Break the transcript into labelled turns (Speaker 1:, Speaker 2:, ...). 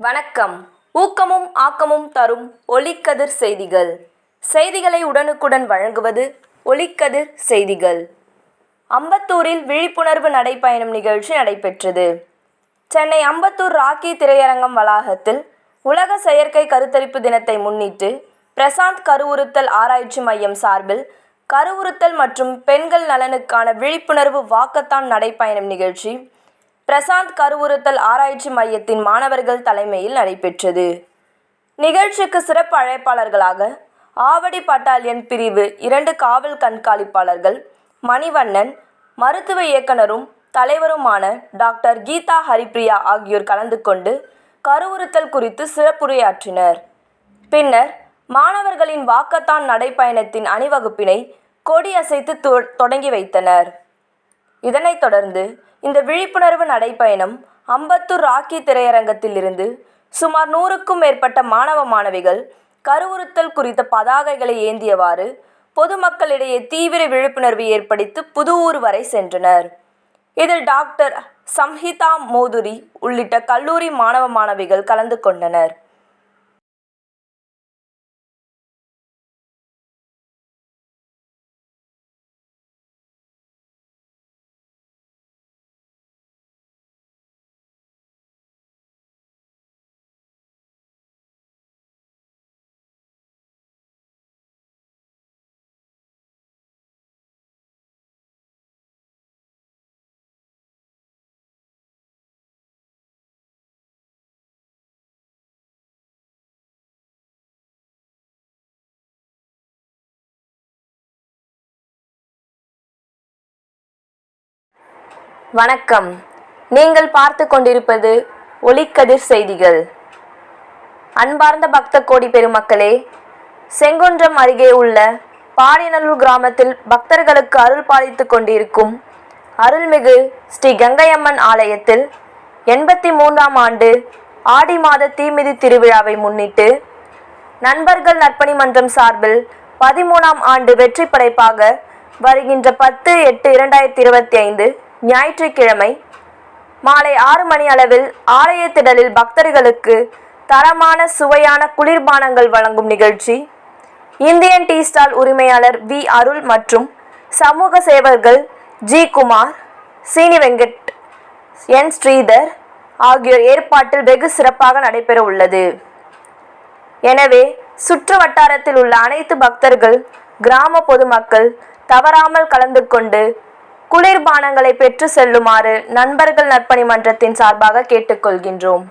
Speaker 1: வணக்கம். ஊக்கமும் ஆக்கமும் தரும் ஒளிக்கதிர் செய்திகள். செய்திகளை உடனுக்குடன் வழங்குவது ஒளிக்கதிர் செய்திகள். அம்பத்தூரில் விழிப்புணர்வு நடைப்பயணம் நிகழ்ச்சி நடைபெற்றது. சென்னை அம்பத்தூர் ராக்கி திரையரங்கம் வளாகத்தில் உலக செயற்கை கருத்தரிப்பு தினத்தை முன்னிட்டு பிரசாந்த் கருவுறுத்தல் ஆராய்ச்சி மையம் சார்பில் கருவுறுத்தல் மற்றும் பெண்கள் நலனுக்கான விழிப்புணர்வு வாக்கத்தான் நடைப்பயணம் நிகழ்ச்சி பிரசாந்த் கருவுறுத்தல் ஆராய்ச்சி மையத்தின் மாணவர்கள் தலைமையில் நடைபெற்றது. நிகழ்ச்சிக்கு சிறப்பு அழைப்பாளர்களாக ஆவடி பட்டாலியன் பிரிவு இரண்டு காவல் கண்காணிப்பாளர்கள் மணிவண்ணன் மருத்துவ இயக்குனரும் தலைவருமான டாக்டர் கீதா ஹரிப்ரியா ஆகியோர் கலந்து கொண்டு கருவுறுத்தல் குறித்து சிறப்புரையாற்றினர். பின்னர் மாணவர்களின் வாக்கத்தான் நடைப்பயணத்தின் அணிவகுப்பினை கொடியசைத்து தொ- தொடங்கி வைத்தனர். இதனைத் தொடர்ந்து இந்த விழிப்புணர்வு நடைப்பயணம் அம்பத்தூர் ராக்கி திரையரங்கத்திலிருந்து சுமார் நூறுக்கும் மேற்பட்ட மாணவ மாணவிகள் கருவுறுத்தல் குறித்த பதாகைகளை ஏந்தியவாறு பொதுமக்களிடையே தீவிர விழிப்புணர்வு ஏற்படுத்தி புதுவூர் வரை சென்றனர். இதில் டாக்டர் சம்ஹிதா மோதுரி உள்ளிட்ட கல்லூரி மாணவ மாணவிகள் கலந்து கொண்டனர். வணக்கம். நீங்கள் பார்த்து கொண்டிருப்பது ஒளிக்கதிர் செய்திகள். அன்பார்ந்த பக்த கோடி பெருமக்களே செங்குன்றம் அருகே உள்ள பாடியநல்லூர் கிராமத்தில் பக்தர்களுக்கு அருள் பாலித்துக் கொண்டிருக்கும் அருள்மிகு ஸ்ரீ கங்கையம்மன் ஆலயத்தில் எண்பத்தி மூன்றாம் ஆண்டு ஆடி மாத தீமிதி திருவிழாவை முன்னிட்டு நண்பர்கள் நற்பணி மன்றம் சார்பில் பதிமூணாம் ஆண்டு வெற்றி படைப்பாக வருகின்ற பத்து எட்டு இரண்டாயிரத்தி இருபத்தி ஐந்து ஞாயிற்றுக்கிழமை மாலை ஆறு மணி அளவில் ஆலய திடலில் பக்தர்களுக்கு தரமான சுவையான குளிர்பானங்கள் வழங்கும் நிகழ்ச்சி. இந்தியன் டீ ஸ்டால் உரிமையாளர் வி. அருள் மற்றும் சமூக சேவர்கள் ஜி. குமார் சீனி வெங்கட் என். ஸ்ரீதர் ஆகியோர் ஏற்பாட்டில் வெகு சிறப்பாக நடைபெற உள்ளது. எனவே சுற்று வட்டாரத்தில் உள்ள அனைத்து பக்தர்கள் கிராம பொதுமக்கள் தவறாமல் கலந்து கொண்டு குளிர்பானங்களை பெற்று செல்லுமாறு நண்பர்கள் நற்பணி மன்றத்தின் சார்பாக கேட்டுக்கொள்கின்றோம்.